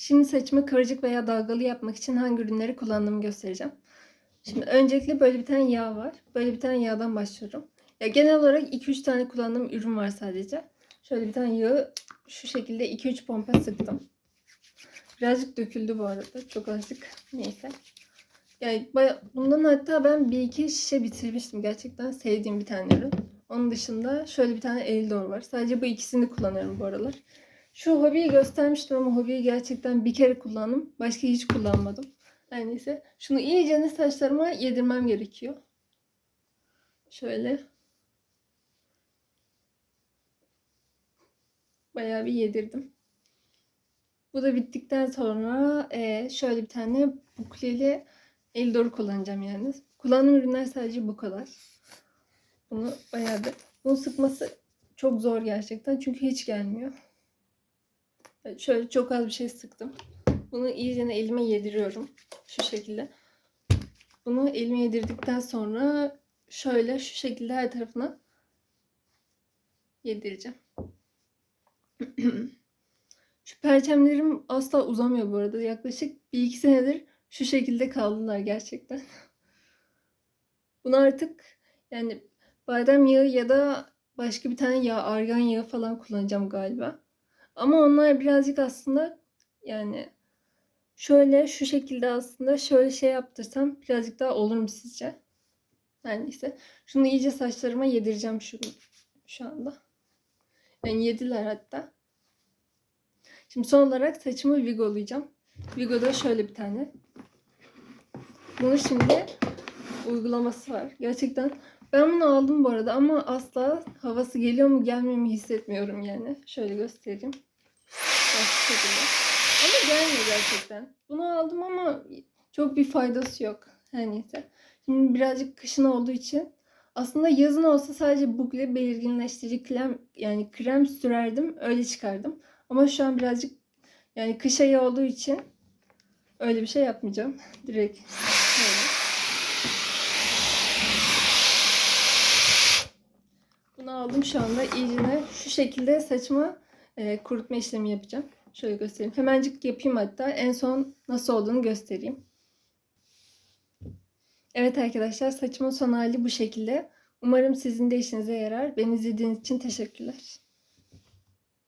Şimdi saçımı kıvırcık veya dalgalı yapmak için hangi ürünleri kullandığımı göstereceğim. Şimdi öncelikle böyle bir tane yağ var. Böyle bir tane yağdan başlıyorum. Ya genel olarak 2-3 tane kullandığım ürün var sadece. Şöyle bir tane yağı şu şekilde 2-3 pompa sıktım. Birazcık döküldü bu arada. Çok azıcık. Neyse. Yani baya- bundan hatta ben bir iki şişe bitirmiştim. Gerçekten sevdiğim bir tane ürün. Onun dışında şöyle bir tane Eldor var. Sadece bu ikisini kullanıyorum bu aralar. Şu hobiyi göstermiştim ama hobiyi gerçekten bir kere kullandım. Başka hiç kullanmadım. Her neyse. Şunu iyice saçlarıma yedirmem gerekiyor. Şöyle. Bayağı bir yedirdim. Bu da bittikten sonra eee, şöyle bir tane bukleli Eldor'u kullanacağım yani. Kullandığım ürünler sadece bu kadar. Bunu bayağı bir... Bunu sıkması çok zor gerçekten çünkü hiç gelmiyor. Evet, Şöyle çok az bir şey sıktım. Bunu iyice elime yediriyorum. Şu şekilde. Bunu elime yedirdikten sonra şöyle şu şekilde her tarafına yedireceğim. Şu perçemlerim asla uzamıyor bu arada. Yaklaşık bir iki senedir şu şekilde kaldılar gerçekten. Bunu artık yani badem yağı ya da başka bir tane yağ, argan yağı falan kullanacağım galiba. Ama onlar birazcık aslında yani şöyle şu şekilde aslında şöyle şey yaptırsam birazcık daha olur mu sizce? Yani neyse. Şunu iyice saçlarıma yedireceğim şunu şu anda. Yani yediler hatta. Şimdi son olarak saçımı vigolayacağım. Vigo'da şöyle bir tane. Bunu şimdi uygulaması var. Gerçekten ben bunu aldım bu arada ama asla havası geliyor mu gelmiyor mu hissetmiyorum yani. Şöyle göstereyim. Şekilde. Ama gelmiyor gerçekten. Bunu aldım ama çok bir faydası yok. Her neyse. Şimdi birazcık kışın olduğu için aslında yazın olsa sadece bukle belirginleştirici krem yani krem sürerdim öyle çıkardım. Ama şu an birazcık yani kış ayı olduğu için öyle bir şey yapmayacağım. Direkt böyle. Bunu aldım şu anda iyicene şu şekilde saçımı e, kurutma işlemi yapacağım. Şöyle göstereyim. Hemencik yapayım hatta. En son nasıl olduğunu göstereyim. Evet arkadaşlar saçımın son hali bu şekilde. Umarım sizin de işinize yarar. Beni izlediğiniz için teşekkürler.